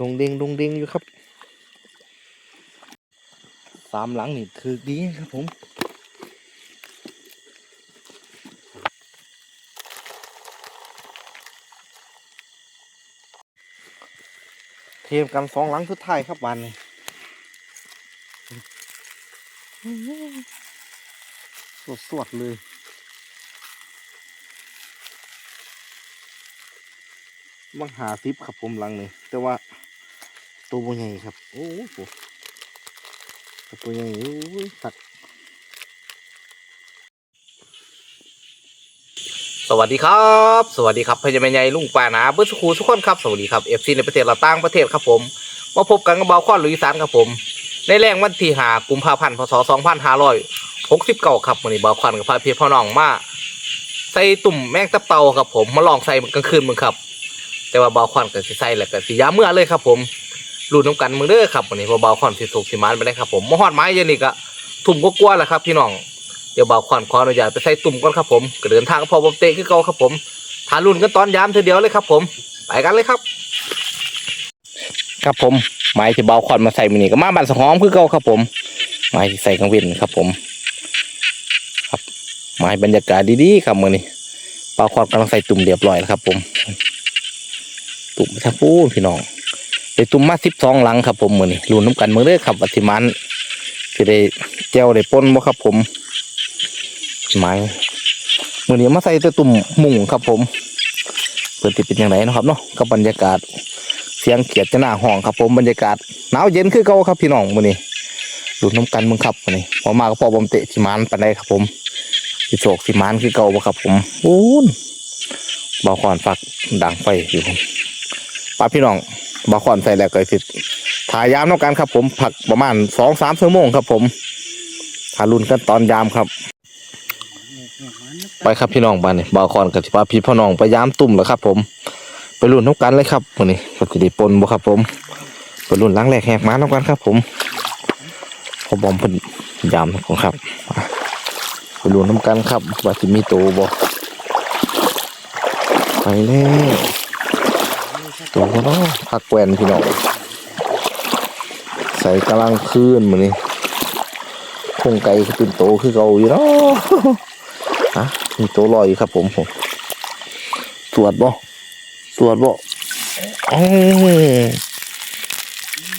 ดงเด้งดงเด้งอยู่ครับ สามหลังนี่ถือดีครับผมเทียมกันสองหลังสุดท้ายครับวันนี้สวดสดเลย มังหาซิปครับผมหลังนี่แต่ว่า ตัวบ่ใหญ่ครับ โอ้โหตัวใหญ่โอ้ยสักสวัสดีครับ สวัสดีครับพญาแมใหญ่ลุงป่าหนาเบิร์สคูทุกคนครับ สวัสดีครับเอฟซีในประเทศเราต่างประเทศครับผม มาพบกันกับเบาข้อนลุยสานครับผม ในแรงวันที่หากุมภาพันธ์พศสองพันห้าร้อยหกสิบเก้าครับวันนี้เบาข้อนกับพาเพียพ่อน้องมาใส่ตุ่มแมงตะเตาครับผมมาลองใส่มันกลางคืนมึงครับ แต่ว่าเบาข้อนกับสิใส่แล้วก็สิยาเมื่อเลยครับผม รูดน้ำกันมือเด้อครับวันนี้เบาข้อนสิถูกสิมานไปได้ครับผมมหอดไม้เย็นนี่ก็ทุ่มก็กลัวแหละครับพี่น้องเดี๋ยวเบาขวัญขออนุญาตไปใส่ตุ่มก่อนครับผมก็เดินทางก็พอผมเตะขึ้นเก่าครับผมทารุ่นกันตอนยามเธอเดียวเลยครับ ผมไปกันเลยครับ ครับผมไม้ที่เบาขวัญมาใส่มือนี่ก็มาบันสะหอมคือเก่าครับผม ไม้ที่ใส่กลางเวินครับผม ครับไม้บรรยากาศดีๆครับมือนี้บ่าขวัญกำลังใส่ตุ่มเรียบร้อยแล้วครับ ผม ตุ่มทั้งปูพี่น้อง ไปตุ่มมาสิบสองหลังครับผมมือนี้รุ่นน้ำกันมือเด้อครับวัติมันจะได้แจวได้ป้นบ่ครับผมไม้มือนี้มาใส่แต่ตุ่มมุ่งครับผมเปิดติเป็นยังไงนะครับเนาะกับบรรยากาศ เสียงเขียดจะหน้าห้องครับผมบรรยากาศหนาวเย็นคือเก่าครับพี่น้องมือนี้ดูดน้ำกันมึงครับมือนี้พอมาก็พอบอมเตะสิมานปันได้ครับผมสิโฉกสิมานคือเก่าบ่ครับผมโอ้นบ่าวขอนฝักดังไฟอยู่ผมป้าพี่น้อง บาวขอนใส่แล้วก็สิถ่ายยามน้ำกันครับ ผมผักประมาณสองสามชั่วโมงครับ ผมทารุนกันตอนยามครับ ไปครับพี่น้องบ้านนี่บาคอนกับที่ป้าพี่พ่อน้องไปยามตุ่มแล้วครับ ผม ไปรุ่นน้ำกันเลยครับวันนี้ก็จะได้ปนบ่ครับ ผมไปรุ่นล้างแรกแหกมาน้ำกันครับ ผมพอบอมเพิ่นยามของครับไปรุ่นน้ำกันครับว่าสิมีโตบ่ไปแล้ว โตก็ต้องพักแกวนพี่น้องใส่กำลังคืนมือนี้คงไก่คือเป็นโตคือเก่าอยู่เนาะฮะมีโตลอยอยู่ครับผมผมตรวจบ่ตรวจบ่อ๋อ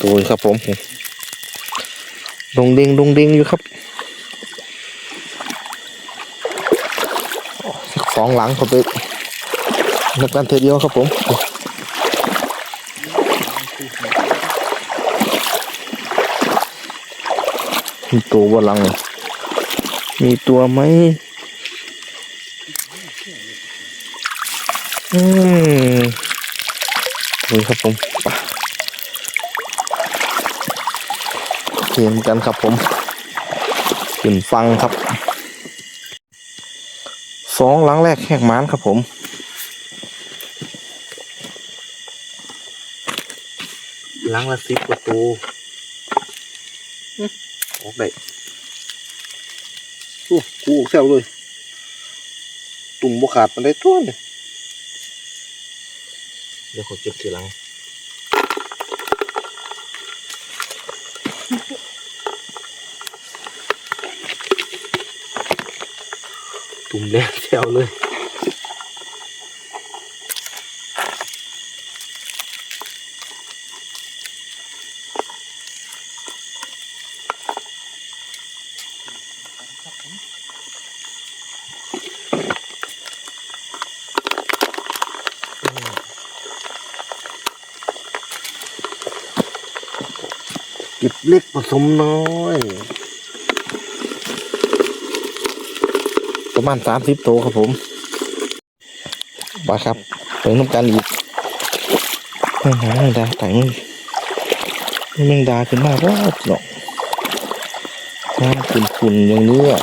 ตัวอยู่ครับผมดงเด้งดงเด้งอยู่ครับสองหลังเขาไปนับกันเทเดียวครับผม มีตัวบนหลังมีตัวไหมอืมนี่ครับผมเขียนกันครับผมขึ้นฟังครับ สองหลังแรกแหกมานครับผมหลังละสิบประตู อออกได้โอ้กูออกแซวเลย ตุ่มบขาดมันได้ตัวเนี่ยเดี๋ยวขอเก็บทีหลังตุ่มแดงแซวเลย เล็กผสมน้อย ประมาณสามสิบตัวครับผมมาครับเปิดน้ำกันอีกไม่หาแมงดาแต่งแมงดาขึ้นมาว่าหรอกน้ำขุ่นๆอย่างนี้อะ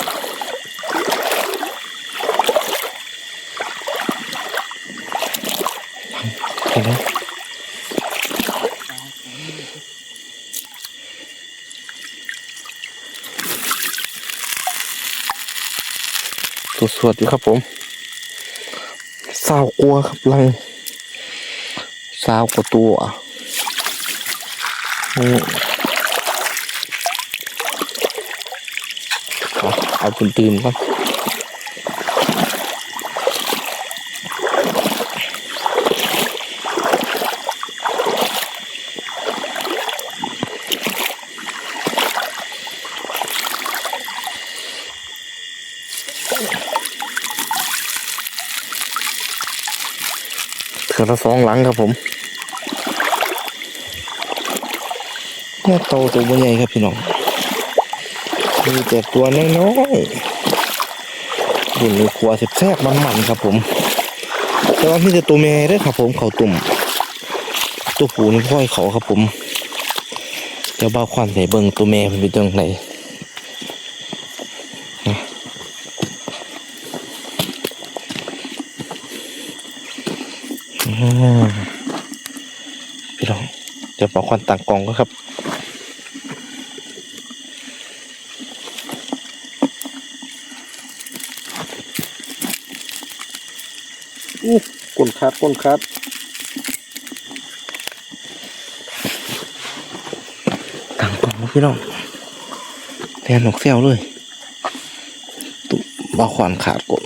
เห็นไหม สวดๆอยู่ครับผมสาวกลัวครับลังสาวกว่าตัวเอาเอาตื่นตื่น ก่อนเถือละสองหลังครับผมแม่โตตัวใหญ่ครับพี่น้องมีแต่ตัวน้อยๆรุ่นนี้ครัวแซ่บๆมันๆครับผม แต่ว่ามีแต่ตัวแม่ด้อครับผมเขาตุ่ม ตัวผู้นี่พ่อยเขาครับผมเดี๋ยวบ้าวควันใส่เบิ่งตัวแม่มันเป็นจังไหนนะอืมพี่น้อง เดี๋ยวบ้าวควันต่างกล่องก็ครับอู้ก้นขาดก้นขาดต่างกล่องพี่น้องแทนนกเซี่ยวเลยตุบาขวานขาดกด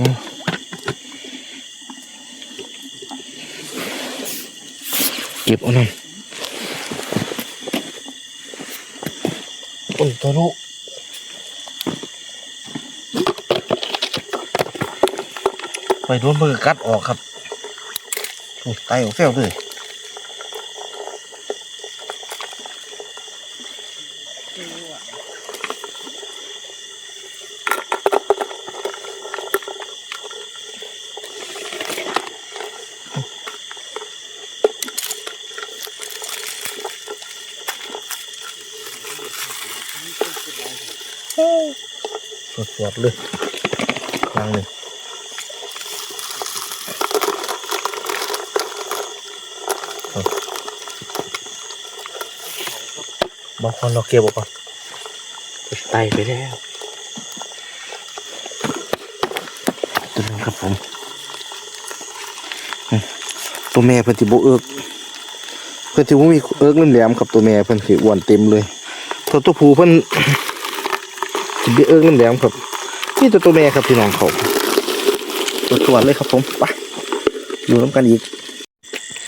อ้าว เก็บเอาหน่อยโอ้ยตัวนู้ไปโดนมือกัดออกครับใต้ออกเซี่ยวเลย สดๆเลยครั้งหนึ่งบางคนเราเก็บออกก่อนไตไปแล้วตัวนึงครับผมอืมตัวแม่เพิ่นสิบ่เอิกเพิ่นสิบ่มีเอิกแหลมๆครับตัวแม่เพิ่นสิอ้วนเต็มเลยตัวตัวผู้เพิ่นสิไปเอิ้งน้ำแดงครับ นี่ตัวตัวแม่ครับพี่น้องเขาตัวตัวเลยครับผมไปดูน้ำกันอีก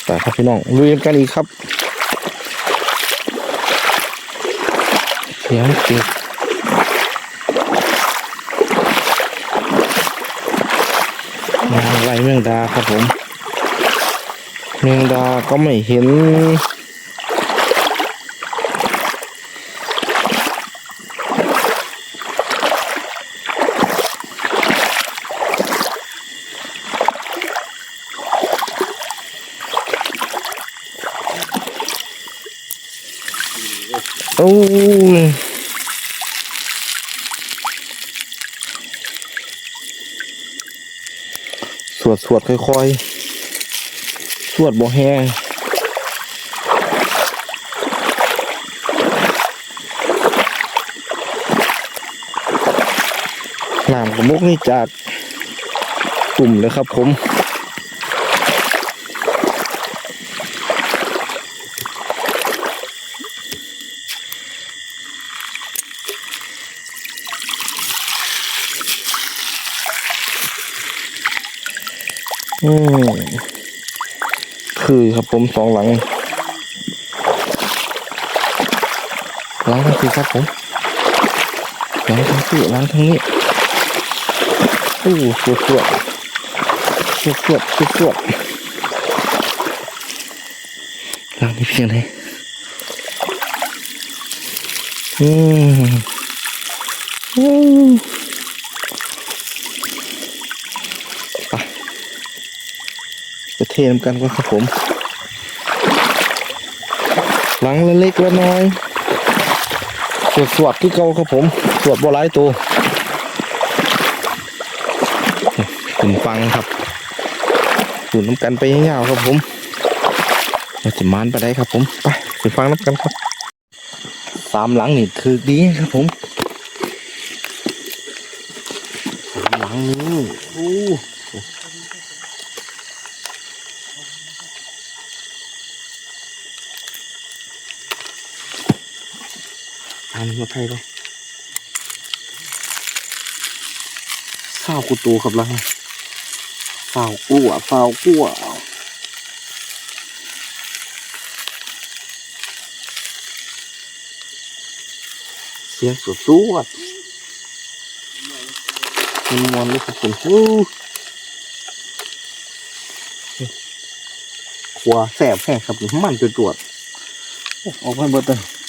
ไปครับพี่น้องลุยน้ำกันอีกครับเสียงเปียกนางไรเมืองดาครับผมเมืองดาก็ไม่เห็น โอ้ย สวดสวดค่อยๆ สวดบ่แห้งน้ำกระมุกนี่จากกลุ่มเลยครับผม อืมคือครับผมสองหลัง หลังทั้งคือครับผมหลังทั้งคือหลังทั้งนี้โอ้สวดสวดสวดสวดสวดสวดหลังนี้เพียงไรอืมอืม ไป เทนกันก่อนครับผม หลังละเล็กละน้อย สวดสวดที่เก่าครับผม สวดบ่หลายตัวขุนฟังครับขุนน้ำกันไปยาวๆครับผมเราจะมานไปได้ครับผม ไปขุนฟังน้ำกันครับ สามหลังนี่คือดีครับผม สามหลังนี้อู้ หันมาไทยเลยเศร้ากูตูครับลังเศร้ากลัวเศร้ากลัวเสียงสวดสวดมันมวนเลยครับผมอู้ขวาแสบแห้งครับมันจนตรวจออกมาเบิดเลย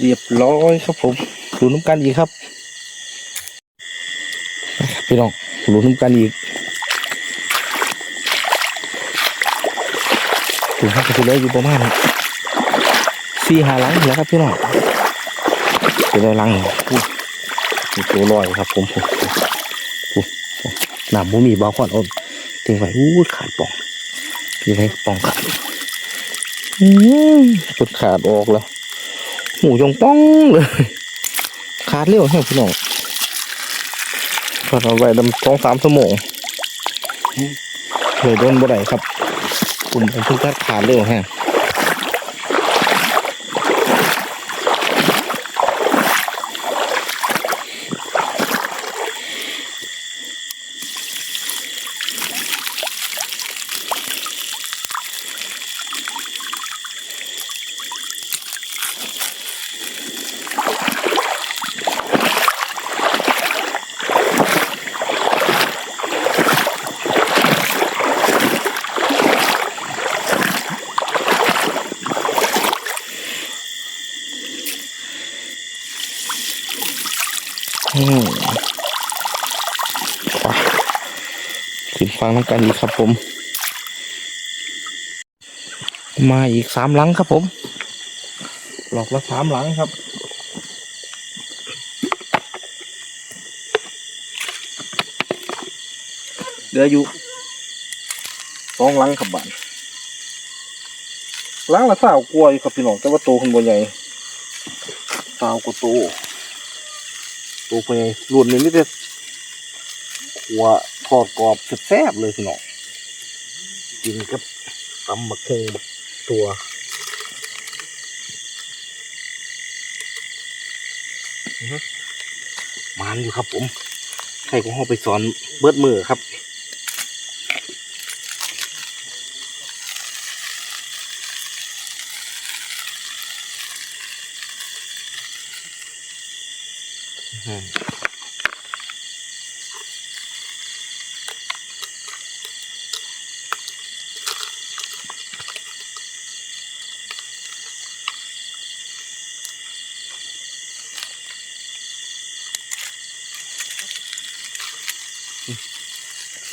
เรียบร้อยครับผมดูน้ำกันอีกครับพี่น้องดูน้ำกันอีกดูครับจะเหลืออยู่ประมาณสี่หาหลังแล้วครับพี่น้องจะได้หลังอู้ตัวลอยครับผมผมผมหนาบุมีบาขวานอ้นทิ้งไว้อู้ขาดป่องยังไงป่องขาดอืมสุดขาดออกแล้ว หมูยงป้องเลย ขาดเร็วแห้งพี่น้องพอเราไว้ดำสองสามชั่วโมงเลยโดนบ่ได้ครับกลุ่มเป็นทุกท่าขาดเร็วแห้ง งน้ำกันอีกครับผม มาอีกสามหลังครับผม หลอกละสามหลังครับเหลืออยู่สองหลังครับบ้านหลังละสาวกลัวอยู่ครับพี่น้องแต่ว่าโตขึ้นบ่ใหญ่สาวกว่าโตโตกว่าใหญ่รุ่นนี้ไม่ได้ขัว ทอดกรอบแซ่บเลยพี่น้องกินกับตำบักคงบักตัวมันอยู่ครับผมใครก็ห้องไปสอนเบิดมือครับ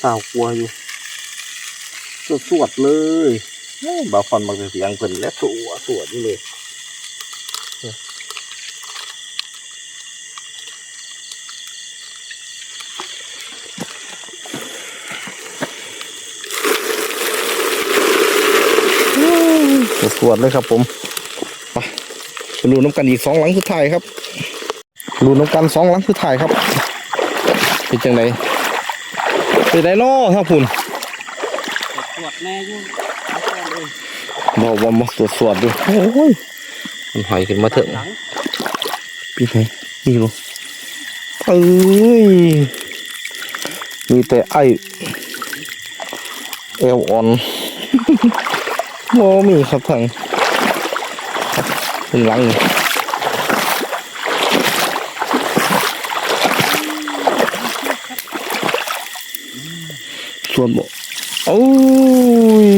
สาวกลัวอยู่สวดสวดเลยบาฟอนบางเสียงเพิ่นและสวดสวดอยู่เลยสวดเลยครับผมไปรูน้ำกันอีกสองหลังสุดท้ายครับรูน้ำกันสองหลังสุดท้ายครับเป็นจังได เป็นไดน้อท่าพุ่นตรวจแน่อยุ่งเอาก่อนเลยบอกว่ามาสวดสวดดูโอ้ยมันหอยขึ้นมาเถอะหลังพี่ไหนมีบ่เอ้ยมีแต่ไอเอวอ่อนโมมีครับทางเป็นหลัง ส่วนบ่โอ้ย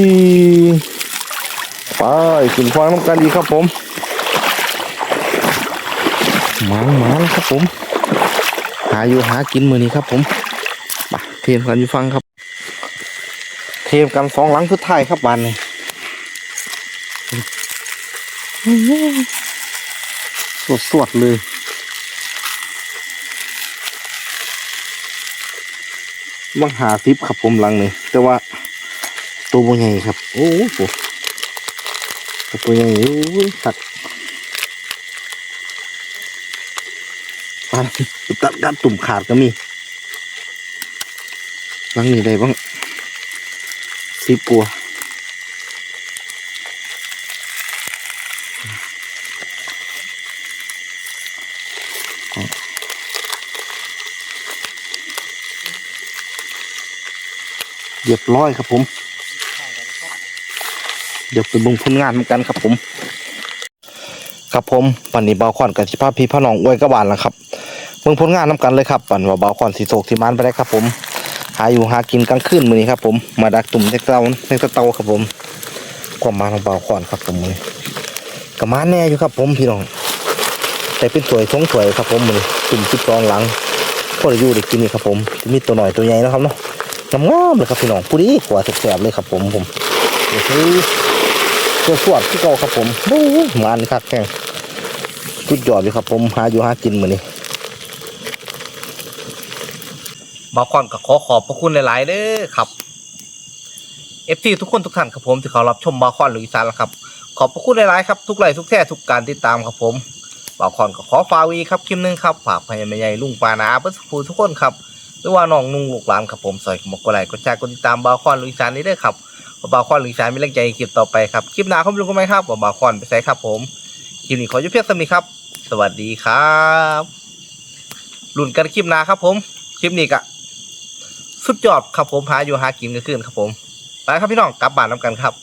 ไปขึ้นฟังน้ำกันดีครับผมหมาหมาแล้วครับผม หาอยู่หากินมือนี้ครับผมไปเทียมกันอยู่ฟังครับ เทียมกันสองหลังสุดท้ายครับบานนี้สวดสวดๆเลย บังหาซิปครับผมลังนี้แต่ว่าตัวบ่ใหญ่ครับ โอ้โหตัวใหญ่โอ้ยสัตว์ปลาตัดกัดตุ่มขาดก็มีลังนี้ได้บ้างสิบกว่ เรียบร้อยครับผม เดี๋ยวไปเบุงผลงานเหมือนกันครับผม ครับผมปันนี้เบาขอนกับสิภาพพี่พ่อน้องอวยกระบาลแล้วครับเบิ่งผลงานน้กันเลยครับปันว่าเบาขอนสีโศกสีมันไปได้ครับผม หาอยู่หากินกลางคืนมื้อนี้ครับผม มาดักตุ่มเล็กเตาเล็กเตาครับผมความมาของเบาขอนครับผมมือกระมาแน่อยู่ครับผมพี่น้อง แต่เป็นสวยทงสวยครับผมมือตุ่มสิบรองหลังพอด้อยู่ได้กินนี่ครับผม มีตัวหน่อยตัวใหญ่นะครับเนาะ งามๆเลยครับพี่น้องผู้ดีกว่าแสบๆเลยครับผมผมเดี๋ยวซื้อตัวสวดที่เก่าครับผมโอ้มันครับแข่งจุดยอดอยู่ครับผมหาอยู่หากินเหมือนนี้บาคอนก็ขอขอบพระคุณหลายๆเด้อครับเอฟซีทุกคนทุกท่านครับผมที่เขารับชมบาคอนหรืออีสานแล้วครับ ขอบพระคุณหลายๆครับทุกไลค์ทุกแท้ทุกการติดตามครับผมบาคอนก็ขอฟาวีครับคลิปหนึงครับฝากพญาแม่ใหญ่ลุงปานาเพื่อผู้ทุกคนครับ หรือว่าน้องนุ่งลูกหลานครับผมใส่หมกกดไลกดแชร์กดติดตามบาคอนหรือสานนี้เด้ครับว่าบาคอนหรือสายมีแรงใจคลิปต่อไปครับคลิปหน้าเขาไม่รู้กันไหมครับว่าบาคอนไปใส่ครับผมคลิปนี้ขอยุบเพียงสำนีครับ สวัสดีครับรุ่นกันคลิปหน้าครับ ผมคลิปนี้ก็สุดยอดครับผมหาอยู่หากินกันขึ้นครับผมไปครับพี่น้องกลับบ้านน้ำกันครับ